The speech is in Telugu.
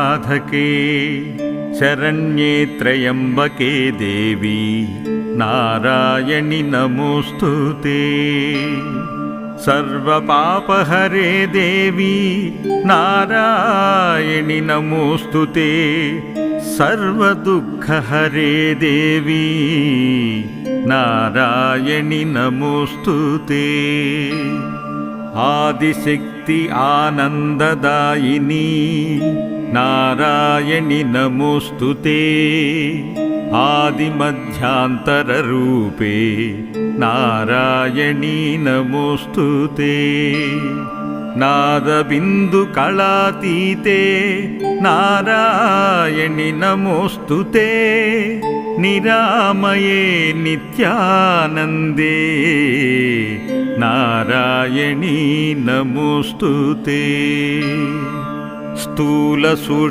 साधके शरण्ये त्र्यम्बके देवी नारायणि नमोऽस्तु ते सर्वपापहरे देवी नारायणि नमोऽस्तु ते सर्वदुःखहरे देवी नारायणि नमोऽस्तु ते ఆదిశక్తి ఆనందదాయిని నారాయణి నమోస్తుతే ఆదిమధ్యాంతరరూపే నారాయణీ నమోస్తుతే నాదబిందు కళాతీతే నారాయణి నమోస్తుతే నిరామయే నిత్యానందే. నారాయణీ నమోస్తు స్థూల సూక్ష్మ